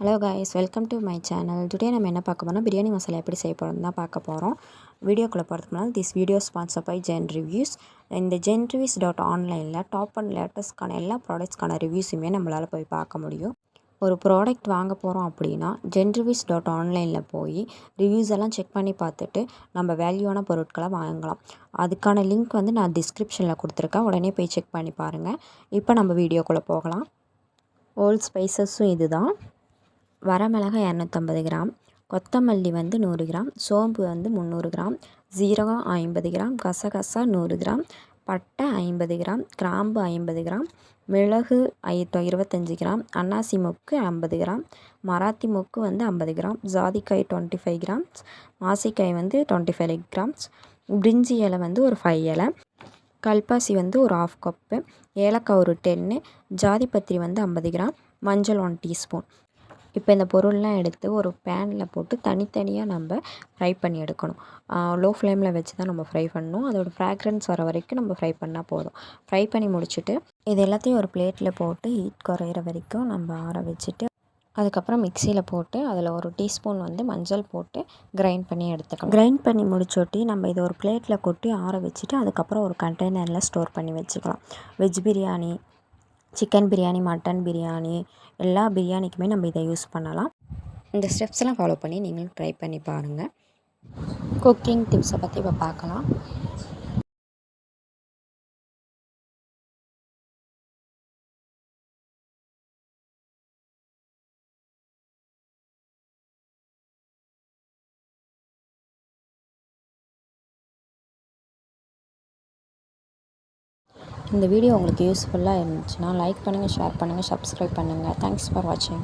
Hello guys welcome to my channel today நம்ம என்ன பார்க்க போறோம்னா பிரியாணி மசாலா எப்படி செய்ய போகிறோம் தான் பார்க்க போகிறோம் வீடியோக்குள்ளே போகிறதுக்கு முன்னால் this video sponsor by Gen reviews இந்த ஜென் ரிவ்யூஸ் டாட் ஆன்லைனில் டாப் அண்ட் லேட்டஸ்ட்கான எல்லா ப்ராடக்ட்ஸ்க்கான ரிவ்யூஸுமே நம்மளால் போய் பார்க்க முடியும். ஒரு ப்ராடக்ட் வாங்க போகிறோம் அப்படின்னா ஜென்ரிவிஸ் டாட் ஆன்லைனில் போய் ரிவ்யூஸ் எல்லாம் செக் பண்ணி பார்த்துட்டு நம்ம வேல்யூவான பொருட்களை வாங்கலாம். அதுக்கான லிங்க் வந்து நான் டிஸ்கிரிப்ஷனில் கொடுத்துருக்கேன். உடனே போய் செக் பண்ணி பாருங்கள் இப்போ நம்ம வீடியோக்குள்ளே போகலாம். ஓல்ட் ஸ்பைசஸும் இது தான் வரமிளகாய் இரநூத்தம்பது கிராம் கொத்தமல்லி வந்து நூறு கிராம் சோம்பு வந்து முந்நூறு கிராம் ஜீரகம் ஐம்பது கிராம் கசகசா நூறு கிராம் பட்டை ஐம்பது கிராம் கிராம்பு ஐம்பது கிராம் மிளகு ஐ இருபத்தஞ்சி கிராம் அன்னாசி மொக்கு ஐம்பது கிராம் மராத்தி மொக்கு வந்து ஐம்பது கிராம் ஜாதிக்காய் டுவெண்ட்டி ஃபைவ் கிராம்ஸ் மாசிக்காய் வந்து டுவெண்ட்டி ஃபைவ் கிராம்ஸ் பிரிஞ்சி இலை வந்து ஒரு ஃபைவ் இலை கல்பாசி வந்து ஒரு ஆஃப் கப்பு ஏலக்காய் ஒரு டென்னு ஜாதிபத்திரி வந்து ஐம்பது கிராம் மஞ்சள் ஒன் டீஸ்பூன் இப்போ இந்த பொருள்லாம் எடுத்து ஒரு பேனில் போட்டு தனித்தனியாக நம்ம ஃப்ரை பண்ணி எடுக்கணும். லோ ஃப்ளேமில் வச்சு தான் நம்ம ஃப்ரை பண்ணணும். அதோட ஃப்ராக்ரன்ஸ் வர வரைக்கும் நம்ம ஃப்ரை பண்ணால் போதும். ஃப்ரை பண்ணி முடிச்சுட்டு இது எல்லாத்தையும் ஒரு பிளேட்டில் போட்டு ஹீட் குறையிற வரைக்கும் நம்ம ஆற வச்சுட்டு அதுக்கப்புறம் மிக்சியில் போட்டு அதில் ஒரு டீஸ்பூன் வந்து மஞ்சள் போட்டு கிரைண்ட் பண்ணி எடுத்துக்கலாம் கிரைண்ட் பண்ணி முடிச்சோட்டி நம்ம இதை ஒரு பிளேட்டில் கொட்டி ஆற வச்சுட்டு அதுக்கப்புறம் ஒரு கண்டெய்னரில் ஸ்டோர் பண்ணி வச்சுக்கலாம். Veg biryani chicken biryani mutton biryani எல்லா பிரியாணிக்குமே நம்ம இதை யூஸ் பண்ணலாம். இந்த ஸ்டெப்ஸ்லாம் ஃபாலோ பண்ணி நீங்களும் ட்ரை பண்ணி பாருங்கள் குக்கிங் டிப்ஸை பற்றி இப்போ பார்க்கலாம். இந்த வீடியோ உங்களுக்கு யூஸ்ஃபுல்லாக இருந்துச்சுன்னா லைக் பண்ணுங்கள் ஷேர் பண்ணுங்கள் சப்ஸ்கிரைப் பண்ணுங்கள் தேங்க்ஸ் ஃபார் வாட்சிங்